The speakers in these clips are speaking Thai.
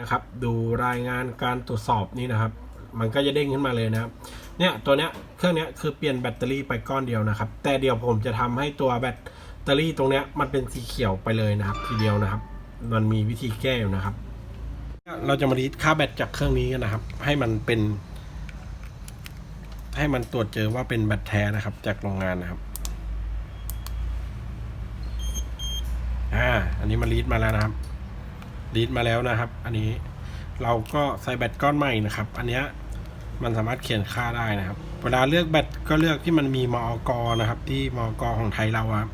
นะครับ ดูรายงานการตรวจสอบนี่นะครับ มันก็จะเด้งขึ้นมาเลยนะครับ เนี่ยตัวเนี้ยเครื่องเนี้ยคือเปลี่ยนแบตเตอรี่ไปก้อนเดียวนะครับ แต่เดี๋ยวผมจะทำให้ตัวแบตเตอรี่ตรงเนี้ยมันเป็นสีเขียวไปเลยนะครับ ทีเดียวนะครับ มันมีวิธีแก้อยู่นะครับ เราจะมารีดค่าแบตจากเครื่องนี้กันนะครับ ให้มันเป็น ให้มันตรวจเจอว่าเป็นแบตแท้นะครับ จากโรงงานนะครับอ่า อันนี้มารีดมาแล้วนะครับ รีดมาแล้วนะครับ อันนี้เราก็ใส่แบตก้อนใหม่นะครับ อันนี้มันสามารถเขียนค่าได้นะครับ เวลาเลือกแบตก็เลือกที่มันมีมอกนะครับ ที่มอกของไทยเราอะ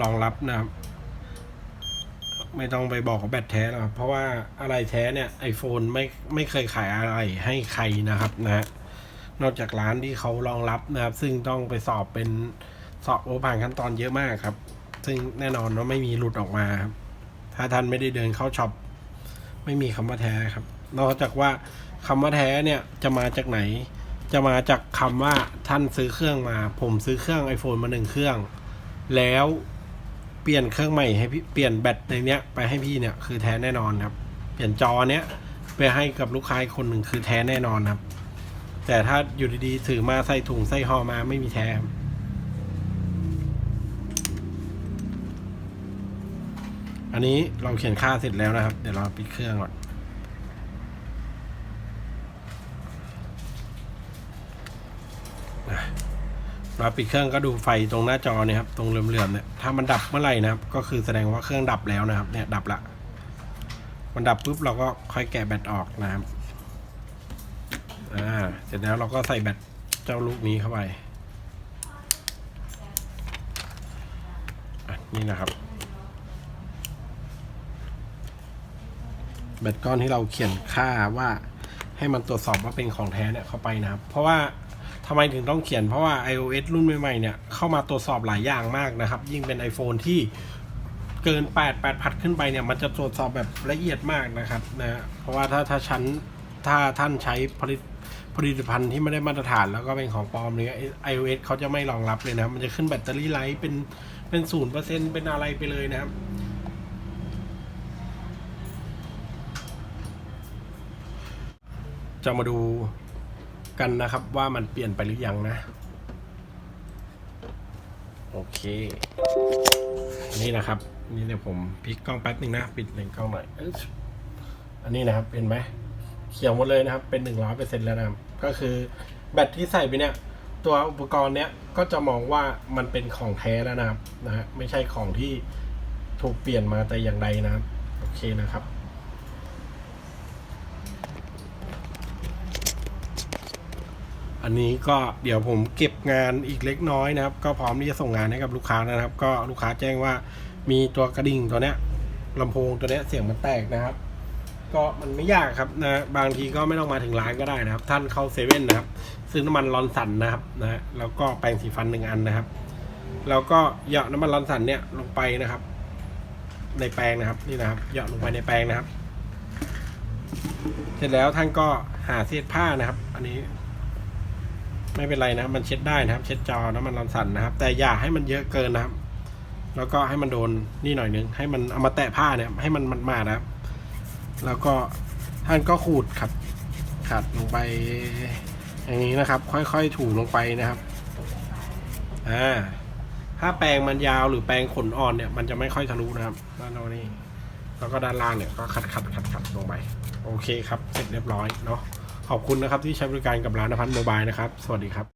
รองรับนะครับ ไม่ต้องไปบอกแบตแท้หรอกครับเพราะว่าอะไรแท้เนี่ย iPhone ไม่ไม่เคยขายอะไรให้ใครนะครับนะฮะนอกจากร้านที่เขารองรับนะครับ ซึ่งต้องไปสอบเป็นสอบโอผ่านขั้นตอนเยอะมากครับ ซึ่งแน่นอนว่าไม่มีหลุดออกมาครับถ้าท่านไม่ได้เดินเข้าช็อป ไม่มีคำว่าแท้ครับ นอกจากว่าคำว่าแท้เนี่ยจะมาจากไหน จะมาจากคำว่าท่านซื้อเครื่องมา ผมซื้อเครื่อง iPhone มาหนึ่งเครื่อง แล้วเปลี่ยนเครื่องใหม่ให้พี่เปลี่ยนแบตในเนี้ยไปให้พี่เนี่ยคือแท้แน่นอนครับ เปลี่ยนจอเนี้ยไปให้กับลูกค้าคนหนึ่งคือแท้แน่นอนครับ แต่ถ้าอยู่ดีๆถือมาใส่ถุงใส่ห่อมาไม่มีแท้ อันนี้เราเขียนค่าเสร็จแล้วนะครับ เดี๋ยวเราปิดเครื่องก่อนเราปิดเครื่องก็ดูไฟตรงหน้าจอเนี่ยครับตรงเหลื่อมๆเนี่ยถ้ามันดับเมื่อไหร่นะครับ ก็คือแสดงว่าเครื่องดับแล้วนะครับ เนี่ยดับละ มันดับปุ๊บเราก็ค่อยแกะแบตออกนะครับอ่าเสร็จแล้วเราก็ใส่แบตเจ้าลูกนี้เข้าไปนี่นะครับ แบตก้อนที่เราเขียนค่าว่าให้มันตรวจสอบว่าเป็นของแท้เนี่ยเข้าไปนะครับ เพราะว่าทำไมถึงต้องเขียนเพราะว่า iOS รุ่นใหม่ๆเนี่ยเข้ามาตรวจสอบหลายอย่างมากนะครับ ยิ่งเป็น iPhone ที่เกิน 8 8พัดขึ้นไปเนี่ยมันจะตรวจสอบแบบละเอียดมากนะครับนะเพราะว่าถ้าถ้าชั้นถ้าท่านใช้ผลิตผลิตภัณฑ์ที่ไม่ได้มาตรฐานแล้วก็เป็นของปลอมเนี่ย iOS เขาจะไม่รองรับเลยนะครับมันจะขึ้นแบตเตอรี่ไลท์เป็นเป็นศูนย์เปอร์เซ็นต์เป็นอะไรไปเลยนะครับ จะมาดูกันนะครับว่ามันเปลี่ยนไปหรือยังนะ โอเค นี่นะครับ นี่เดี๋ยวผมพลิกกล้องแป๊บหนึ่งนะ ปิดเลนกล้องหน่อยอึ๊บอันนี้นะครับเห็นไหมเขียวหมดเลยนะครับ เป็นหนึ่งร้อยเปอร์เซ็นต์แล้วนะก็คือแบตที่ใส่ไปเนี่ย ตัวอุปกรณ์เนี้ยก็จะมองว่ามันเป็นของแท้แล้วนะครับนะฮะไม่ใช่ของที่ถูกเปลี่ยนมาแต่อย่างใดนะครับ โอเคนะครับ อันนี้ก็เดี๋ยวผมเก็บงานอีกเล็กน้อยนะครับ ก็พร้อมที่จะส่งงานให้กับลูกค้านะครับ ก็ลูกค้าแจ้งว่ามีตัวกระดิ่งตัวเนี้ยลำโพงตัวเนี้ยเสียงมันแตกนะครับ ก็มันไม่ยากครับนะบางทีก็ไม่ต้องมาถึงร้านก็ได้นะครับ ท่านเข้าเซเว่นนะครับ ซื้อน้ำมันร้อนสันนะครับนะแล้วก็แปรงสีฟันหนึ่งอันนะครับ แล้วก็เหยาะน้ำมันร้อนสันเนี่ยลงไปนะครับ ในแปรงนะครับนี่นะครับเหยาะลงไปในแปรงนะครับ เสร็จแล้วท่านก็หาเศษผ้านะครับ อันนี้ ไม่เป็นไรนะมันเช็ดได้นะครับ เช็ดจอน้ำมันร้อนสั่นนะครับ แต่อย่าให้มันเยอะเกินนะครับ แล้วก็ให้มันโดนนี่หน่อยนึง ให้มันเอามาแตะผ้าเนี่ย ให้มันมันมานะครับ แล้วก็ท่านก็ขูดขัดขัดลงไป อย่างนี้นะครับ ค่อยๆถูลงไปนะครับอ่าถ้าแปรงมันยาวหรือแปรงขนอ่อนเนี่ยมันจะไม่ค่อยทะลุนะครับด้านน้นนี่แล้วก็ด้านล่างเนี่ยก็ขัดขัดขัดขัดลงไป โอเคครับ เสร็จเรียบร้อยเนาะ ขอบคุณนะครับที่ใช้บริการกับร้านนภัทรโมบายนะครับ สวัสดีครับ